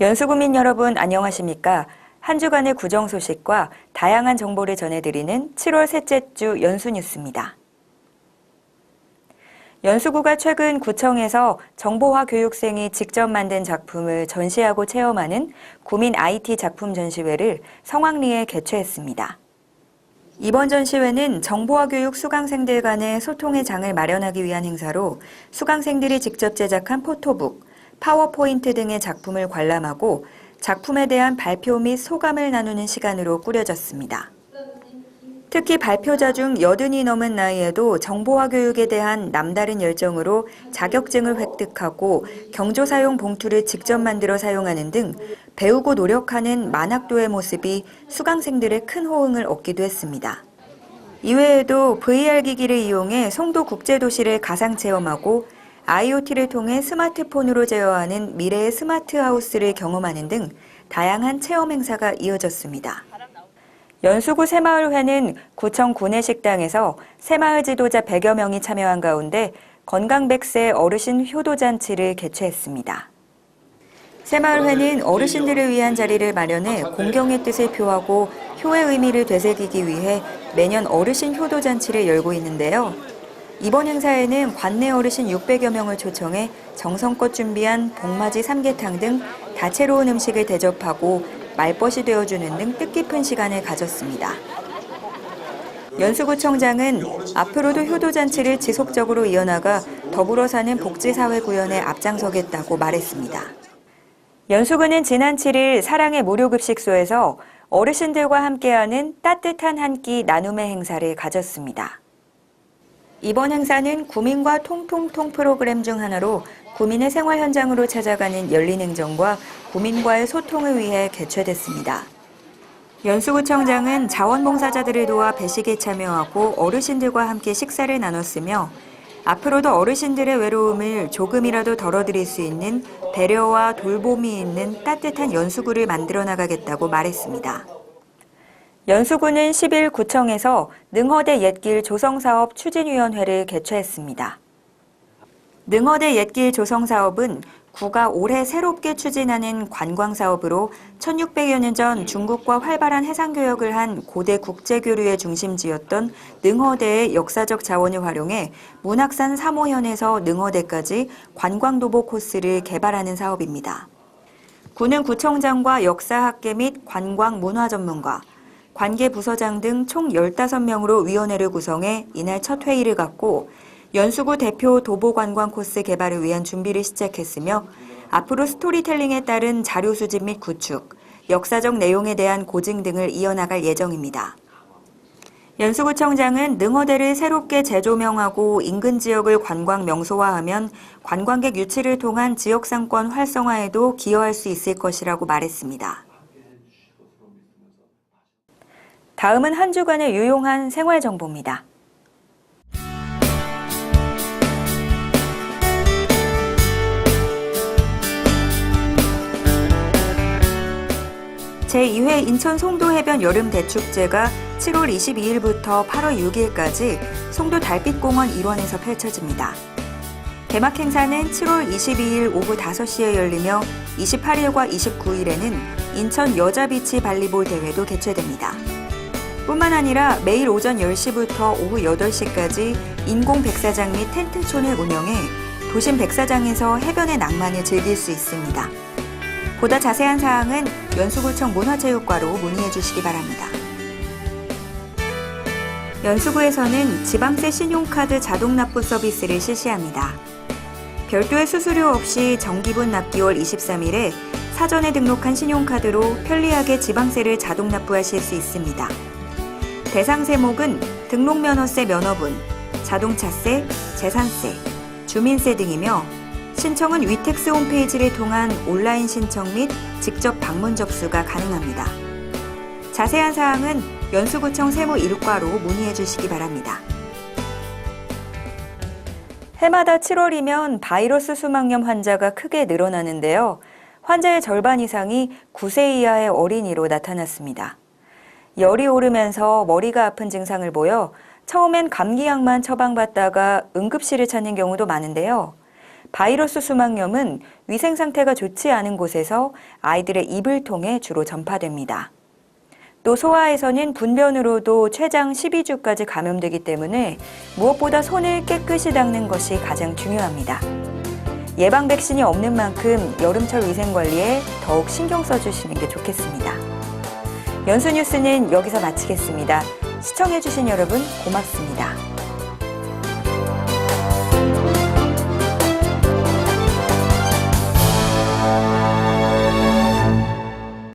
연수구민 여러분 안녕하십니까? 한 주간의 구정 소식과 다양한 정보를 전해드리는 7월 셋째 주 연수 뉴스입니다. 연수구가 최근 구청에서 정보화 교육생이 직접 만든 작품을 전시하고 체험하는 구민 IT 작품 전시회를 성황리에 개최했습니다. 이번 전시회는 정보화 교육 수강생들 간의 소통의 장을 마련하기 위한 행사로 수강생들이 직접 제작한 포토북, 파워포인트 등의 작품을 관람하고 작품에 대한 발표 및 소감을 나누는 시간으로 꾸려졌습니다. 특히 발표자 중 여든이 넘은 나이에도 정보화 교육에 대한 남다른 열정으로 자격증을 획득하고 경조 사용 봉투를 직접 만들어 사용하는 등 배우고 노력하는 만학도의 모습이 수강생들의 큰 호응을 얻기도 했습니다. 이외에도 VR 기기를 이용해 송도 국제도시를 가상 체험하고 IoT를 통해 스마트폰으로 제어하는 미래의 스마트 하우스를 경험하는 등 다양한 체험 행사가 이어졌습니다. 연수구 새마을회는 구청 구내식당에서 새마을 지도자 100여 명이 참여한 가운데 건강 100세 어르신 효도잔치를 개최했습니다. 새마을회는 어르신들을 위한 자리를 마련해 공경의 뜻을 표하고 효의 의미를 되새기기 위해 매년 어르신 효도잔치를 열고 있는데요. 이번 행사에는 관내 어르신 600여 명을 초청해 정성껏 준비한 복맞이 삼계탕 등 다채로운 음식을 대접하고 말벗이 되어주는 등 뜻깊은 시간을 가졌습니다. 연수구청장은 앞으로도 효도잔치를 지속적으로 이어나가 더불어 사는 복지사회 구현에 앞장서겠다고 말했습니다. 연수구는 지난 7일 사랑의 무료급식소에서 어르신들과 함께하는 따뜻한 한 끼 나눔의 행사를 가졌습니다. 이번 행사는 구민과 통통통 프로그램 중 하나로 구민의 생활 현장으로 찾아가는 열린 행정과 구민과의 소통을 위해 개최됐습니다. 연수구청장은 자원봉사자들을 도와 배식에 참여하고 어르신들과 함께 식사를 나눴으며 앞으로도 어르신들의 외로움을 조금이라도 덜어드릴 수 있는 배려와 돌봄이 있는 따뜻한 연수구를 만들어 나가겠다고 말했습니다. 연수구는 10일 구청에서 능허대 옛길 조성사업 추진위원회를 개최했습니다. 능허대 옛길 조성사업은 구가 올해 새롭게 추진하는 관광사업으로 1600여 년 전 중국과 활발한 해상교역을 한 고대 국제교류의 중심지였던 능허대의 역사적 자원을 활용해 문학산 3호현에서 능허대까지 관광도보 코스를 개발하는 사업입니다. 구는 구청장과 역사학계 및 관광문화 전문가, 관계 부서장 등 총 15명으로 위원회를 구성해 이날 첫 회의를 갖고 연수구 대표 도보관광 코스 개발을 위한 준비를 시작했으며 앞으로 스토리텔링에 따른 자료 수집 및 구축, 역사적 내용에 대한 고증 등을 이어나갈 예정입니다. 연수구청장은 능허대를 새롭게 재조명하고 인근 지역을 관광 명소화하면 관광객 유치를 통한 지역 상권 활성화에도 기여할 수 있을 것이라고 말했습니다. 다음은 한 주간의 유용한 생활 정보입니다. 제2회 인천 송도 해변 여름 대축제가 7월 22일부터 8월 6일까지 송도 달빛공원 일원에서 펼쳐집니다. 개막 행사는 7월 22일 오후 5시에 열리며 28일과 29일에는 인천 여자비치 발리볼 대회도 개최됩니다. 뿐만 아니라 매일 오전 10시부터 오후 8시까지 인공 백사장 및 텐트촌을 운영해 도심 백사장에서 해변의 낭만을 즐길 수 있습니다. 보다 자세한 사항은 연수구청 문화체육과로 문의해 주시기 바랍니다. 연수구에서는 지방세 신용카드 자동 납부 서비스를 실시합니다. 별도의 수수료 없이 정기분 납기월 23일에 사전에 등록한 신용카드로 편리하게 지방세를 자동 납부하실 수 있습니다. 대상 세목은 등록면허세 면허분, 자동차세, 재산세, 주민세 등이며 신청은 위텍스 홈페이지를 통한 온라인 신청 및 직접 방문 접수가 가능합니다. 자세한 사항은 연수구청 세무 1과로 문의해 주시기 바랍니다. 해마다 7월이면 바이러스 수막염 환자가 크게 늘어나는데요. 환자의 절반 이상이 9세 이하의 어린이로 나타났습니다. 열이 오르면서 머리가 아픈 증상을 보여 처음엔 감기약만 처방받다가 응급실을 찾는 경우도 많은데요. 바이러스 수막염은 위생 상태가 좋지 않은 곳에서 아이들의 입을 통해 주로 전파됩니다. 또 소아에서는 분변으로도 췌장 12주까지 감염되기 때문에 무엇보다 손을 깨끗이 닦는 것이 가장 중요합니다. 예방 백신이 없는 만큼 여름철 위생 관리에 더욱 신경 써주시는 게 좋겠습니다. 연수 뉴스는 여기서 마치겠습니다. 시청해주신 여러분 고맙습니다.